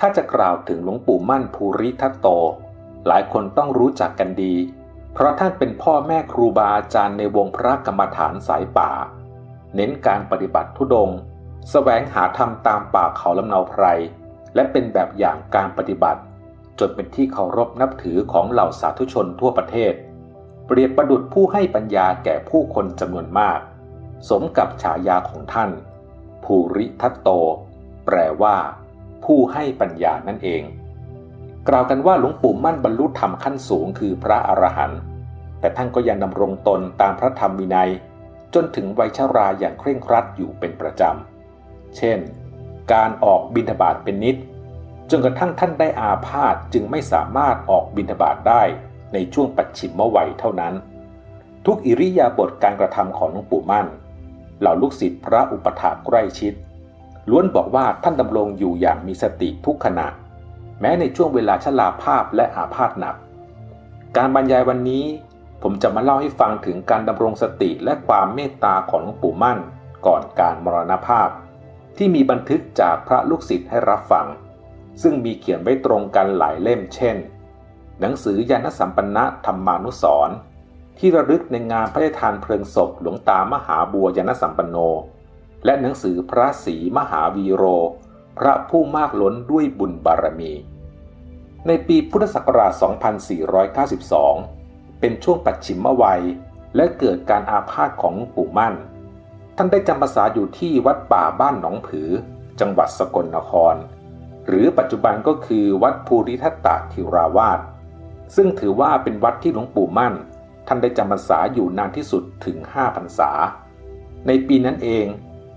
ถ้าจะกล่าวถึงหลวงปู่มั่นภูริทัตโต หลายคนต้องรู้จักกันดี เพราะท่านเป็นพ่อแม่ครูบาอาจารย์ในวงพระกรรมฐานสายป่า เน้นการปฏิบัติทุดงค์แสวงหาธรรมตามป่าเขาลำเนาไพร และเป็นแบบอย่างการปฏิบัติ จนเป็นที่เคารพนับถือของเหล่าสาธุชนทั่วประเทศ เปรียบประดุจผู้ให้ปัญญาแก่ผู้คนจำนวนมาก สมกับฉายาของท่าน ภูริทัตโต แปลว่า ผู้ให้ปัญญานั่นเอง กล่าวกันว่าหลวงปู่มั่นบรรลุธรรมขั้นสูงคือพระอรหันต์แต่ท่านก็ยังดำรงตนตามพระธรรมวินัย จนถึงวัยชราอย่างเคร่งครัดอยู่เป็นประจำ เช่น การออกบิณฑบาตเป็นนิดจนกระทั่งท่านได้อาพาธจึงไม่สามารถออกบิณฑบาตได้ในช่วงปัจฉิมวัยเท่านั้น ทุกอิริยาบถการกระทำของหลวงปู่มั่น เหล่าลูกศิษย์พระอุปถาใกล้ชิด ล้วนบอกว่าท่านดำรงอยู่อย่างมีสติทุกขณะ แม้ในช่วงเวลาชราภาพและอาพาธหนัก การบรรยายวันนี้ ผมจะมาเล่าให้ฟังถึงการดำรงสติและความเมตตาของหลวงปู่มั่น ก่อนการมรณภาพ ที่มีบันทึกจากพระลูกศิษย์ให้รับฟัง ซึ่งมีเขียนไว้ตรงกันหลายเล่มเช่น หนังสือยานสัมปันนะธรรมานุสรณ์ที่ระลึกในงานพระราชทานเพลิงศพหลวงตามหาบัวยานสัมปันโน และหนังสือพระศรีมหาวีโร พระผู้มากล้นด้วยบุญบารมี ในปีพุทธศักราช 2492 เป็นช่วงปัจฉิมวัย และเกิดการอาพาธของปู่มั่น ท่านได้จำพรรษาอยู่ที่วัดป่าบ้านหนองผือ จังหวัดสกลนคร หรือปัจจุบันก็คือวัดภูริทัตตาธิราวาสซึ่งถือว่าเป็นวัดที่หลวงปู่มั่น ท่านได้จำพรรษาอยู่นานที่สุดถึง5พรรษา ในปีนั้นเอง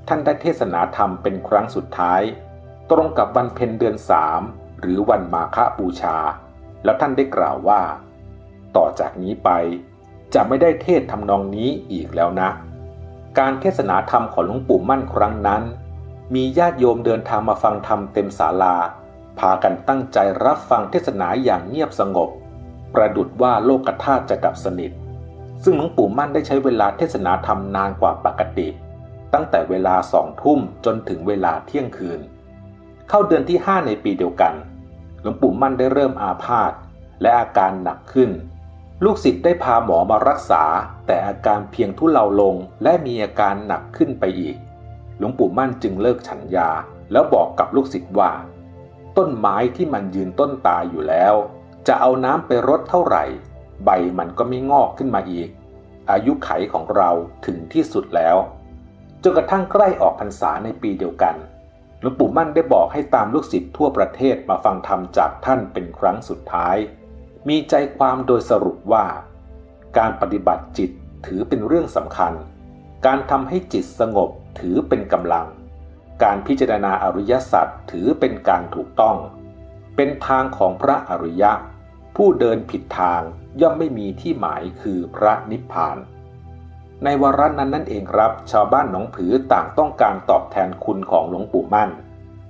ท่านได้เทศนาธรรมเป็นครั้งสุดท้าย ตรงกับวันเพ็ญเดือนสามหรือวันมาฆบูชา แล้วท่านได้กล่าวว่า ต่อจากนี้ไปจะไม่ได้เทศทำนองนี้อีกแล้วนะ การเทศนาธรรมของหลวงปู่มั่นครั้งนั้น มีญาติโยมเดินทางมาฟังธรรมเต็มศาลา พากันตั้งใจรับฟังเทศนาอย่างเงียบสงบ ประดุดว่าโลกธาตุจะดับสนิท ซึ่งหลวงปู่มั่นได้ใช้เวลาเทศนาธรรมนานกว่าปกติ ตั้งแต่เวลาสองทุ่มจนถึงเวลาเที่ยงคืน เข้าเดือนที่ 5 ในปีเดียวกัน หลวงปู่มั่นได้เริ่มอาพาธและอาการหนักขึ้น ลูกศิษย์ได้พาหมอมารักษา แต่อาการเพียงทุเลาลงและมีอาการหนักขึ้นไปอีก หลวงปู่มั่นจึงเลิกฉันยา แล้วบอกกับลูกศิษย์ว่า ต้นไม้ที่มันยืนต้นตายอยู่แล้ว จะเอาน้ำไปรดเท่าไหร่ ใบมันก็ไม่งอกขึ้นมาอีก อายุไขของเราถึงที่สุดแล้ว นกระทั่งใกล้ออกพรรษาในปีเดียวกันหลวงปู่มั่นได้บอกให้ตามลูกศิษย์ทั่วประเทศมาฟังธรรมจากท่านเป็นครั้งสุดท้าย มีใจความโดยสรุปว่า การปฏิบัติจิตถือเป็นเรื่องสำคัญ การทำให้จิตสงบถือเป็นกำลัง การพิจารณาอริยสัจถือเป็นการถูกต้อง เป็นทางของพระอริยะ ผู้เดินผิดทางย่อมไม่มีที่หมายคือพระนิพพาน ในวาระนั้นนั่นเองครับ ชาวบ้านหนองผือต่างต้องการตอบแทนคุณของหลวงปู่มั่น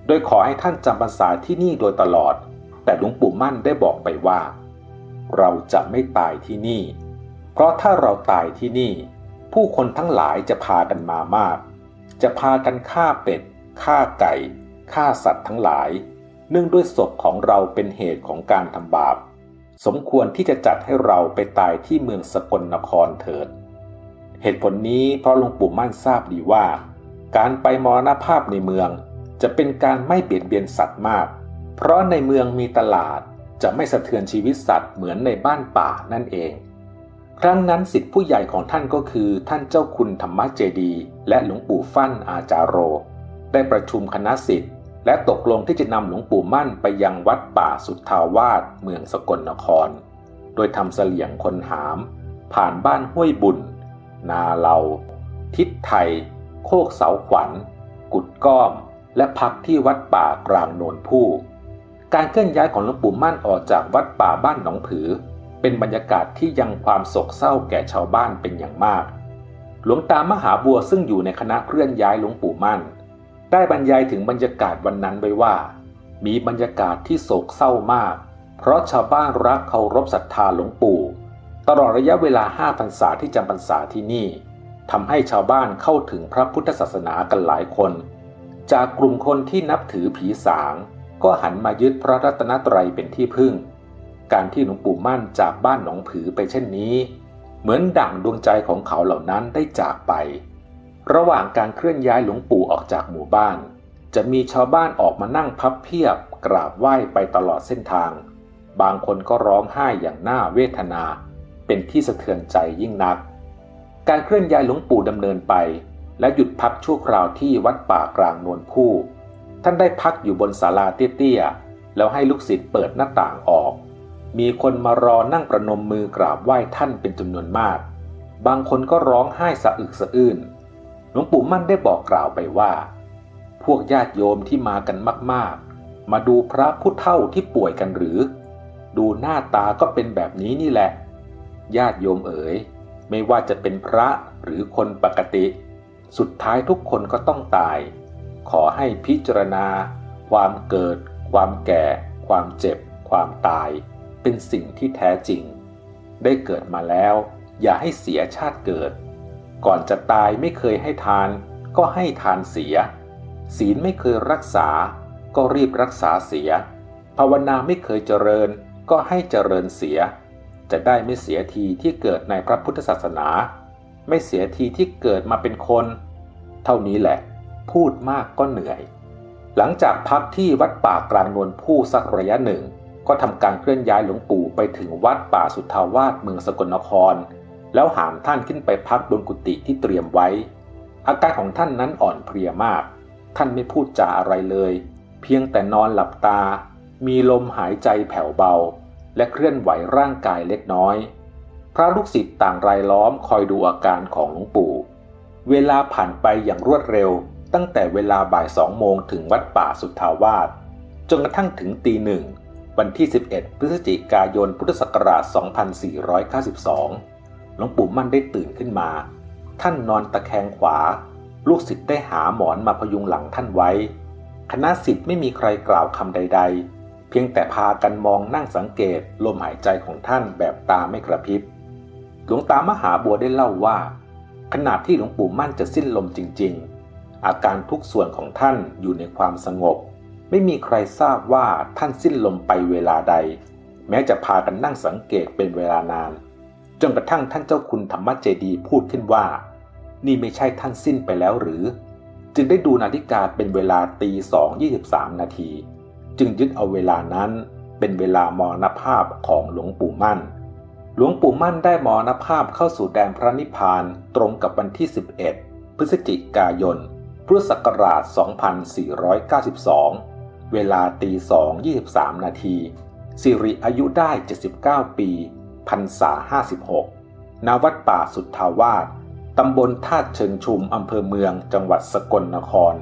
โดยขอให้ท่านจำพรรษาที่นี่โดยตลอด แต่หลวงปู่มั่นได้บอกไปว่า เราจะไม่ตายที่นี่ เพราะถ้าเราตายที่นี่ ผู้คนทั้งหลายจะพากันมามาก จะพากันฆ่าเป็ดฆ่าไก่ฆ่าสัตว์ทั้งหลาย เนื่องด้วยศพของเราเป็นเหตุของการทำบาป สมควรที่จะจัดให้เราไปตายที่เมืองสกลนครเถิด เหตุผลนี้เพราะหลวงปู่มั่นทราบดีว่า การไปมรณภาพในเมือง จะเป็นการไม่เบียดเบียนสัตว์มาก เพราะในเมืองมีตลาดจะไม่สะเทือนชีวิตสัตว์เหมือนในบ้านป่านั่นเอง ครั้งนั้นสิทธิผู้ใหญ่ของท่านก็คือท่านเจ้าคุณธรรมเจดี และหลวงปู่ฟั่นอาจารโร ได้ประชุมคณะสิทธิ์และตกลงที่จะนำหลวงปู่มั่นไปยังวัดป่าสุทธาวาสเมืองสกลนคร โดยทำเสลี่ยงคนหาม ผ่านบ้านห้วยบุญ นาเลาทิศไทย โคกเสาขวัญ กุดก้อม และพักที่วัดป่ากลางโนนผู้ การเคลื่อนย้ายของหลวงปู่มั่นออกจากวัดป่าบ้านหนองผือ เป็นบรรยากาศที่ยังความโศกเศร้าแก่ชาวบ้านเป็นอย่างมาก หลวงตามหาบัวซึ่งอยู่ในคณะเคลื่อนย้ายหลวงปู่มั่น ได้บรรยายถึงบรรยากาศวันนั้นไว้ว่า มีบรรยากาศที่โศกเศร้ามาก เพราะชาวบ้านรักเคารพศรัทธาหลวงปู่ ตลอดระยะเวลาห้าพรรษาที่จำพรรษาที่นี่ทำให้ชาวบ้านเข้าถึงพระพุทธศาสนากันหลายคน จากกลุ่มคนที่นับถือผีสาง ก็หันมายึดพระรัตนตรัยเป็นที่พึ่ง การที่หลวงปู่มั่นจากบ้านหนองผือไปเช่นนี้ เหมือนดั่งดวงใจของเขาเหล่านั้นได้จากไป ระหว่างการเคลื่อนย้ายหลวงปู่ออกจากหมู่บ้าน จะมีชาวบ้านออกมานั่งพับเพียบ กราบไหว้ไปตลอดเส้นทาง บางคนก็ร้องไห้อย่างน่าเวทนา เป็นที่สะเทือนใจยิ่งนัก การเคลื่อนย้ายหลวงปู่ดำเนินไป และหยุดพักชั่วคราวที่วัดป่ากลางนวลผู้ ท่านได้พักอยู่บนศาลาเตี้ยๆแล้วให้ลูกศิษย์เปิดหน้าต่างออก มีคนมารอนั่งประนมมือกราบไหว้ท่านเป็นจำนวนมาก บางคนก็ร้องไห้สะอึกสะอื้นหลวงปู่มั่นได้บอกกล่าวไปว่า พวกญาติโยมที่มากันมากๆ มาดูพระผู้เฒ่าที่ป่วยกันหรือ ดูหน้าตาก็เป็นแบบนี้นี่แหละ ญาติโยมเอ๋ย ไม่ว่าจะเป็นพระหรือคนปกติ สุดท้ายทุกคนก็ต้องตาย ขอให้พิจารณา ความเกิด ความแก่ ความเจ็บ ความตาย เป็นสิ่งที่แท้จริง ได้เกิดมาแล้ว อย่าให้เสียชาติเกิด ก่อนจะตายไม่เคยให้ทาน ก็ให้ทานเสีย ศีลไม่เคยรักษา ก็รีบรักษาเสีย ภาวนาไม่เคยเจริญ ก็ให้เจริญเสีย จะได้ไม่เสียทีที่เกิดในพระพุทธศาสนา ไม่เสียทีที่เกิดมาเป็นคน เท่านี้แหละ พูดมากก็เหนื่อย หลังจากพักที่วัดป่ากลางนวลผู้สักระยะหนึ่ง ก็ทำการเคลื่อนย้ายหลวงปู่ไปถึงวัดป่าสุทธาวาสเมืองสกลนคร แล้วหามท่านขึ้นไปพักบนกุฏิที่เตรียมไว้ อาการของท่านนั้นอ่อนเพลียมาก ท่านไม่พูดจาอะไรเลย เพียงแต่นอนหลับตา มีลมหายใจแผ่วเบา และเคลื่อนไหวร่างกายเล็กน้อย พระลูกศิษย์ต่างรายล้อมคอยดูอาการของหลวงปู่ เวลาผ่านไปอย่างรวดเร็ว ตั้งแต่เวลาบ่ายสองโมงถึงวัดป่าสุทธาวาสจนกระทั่งถึงตีหนึ่งวันที่ 11 พฤศจิกายน พุทธศักราช 2492 หลวงปู่มั่นได้ตื่นขึ้นมา ท่านนอนตะแคงขวา ลูกศิษย์ได้หาหมอนมาพยุงหลังท่านไว้ คณะศิษย์ไม่มีใครกล่าวคำใด ๆ เพียงแต่พากันมองนั่งสังเกตลมหายใจของท่านแบบตาไม่กระพริบ หลวงตามหาบัวได้เล่าว่า ขณะที่หลวงปู่มั่นจะสิ้นลมจริง ๆ อาการทุกส่วนของท่านอยู่ในความสงบ ไม่มีใครทราบว่าท่านสิ้นลมไปเวลาใด แม้จะพากันนั่งสังเกตเป็นเวลานาน จนกระทั่งท่านเจ้าคุณธรรมเจดีพูดขึ้นว่า นี่ไม่ใช่ท่านสิ้นไปแล้วหรือ จึงได้ดูนาฬิกาเป็นเวลาตีสองยี่สิบสามนาที จึงยึดเอาเวลานั้นเป็นเวลามรณภาพของหลวงปู่มั่น หลวงปู่มั่นได้มรณภาพเข้าสู่แดนพระนิพพานตรงกับวันที่ 11 พฤศจิกายน พุทธศักราช 2492 เวลาตีสอง23 นาทีสิริอายุได้ 79 ปีพรรษา 56 ณ วัดป่าสุทธาวาสตำบลธาตุเชิงชุมอำเภอเมืองจังหวัดสกลนคร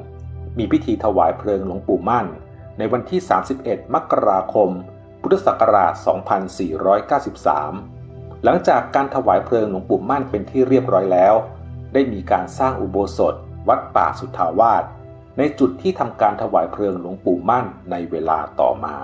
มีพิธีถวายเพลิงหลวงปู่มั่น ในวันที่ 31 มกราคม พุทธศักราช 2493 หลังจากการถวายเพลิงหลวงปู่มั่นเป็นที่เรียบร้อยแล้ว ได้มีการสร้างอุโบสถ วัดป่าสุทธาวาสในจุดที่ทำการถวายเพลิงหลวงปู่มั่นในเวลาต่อมา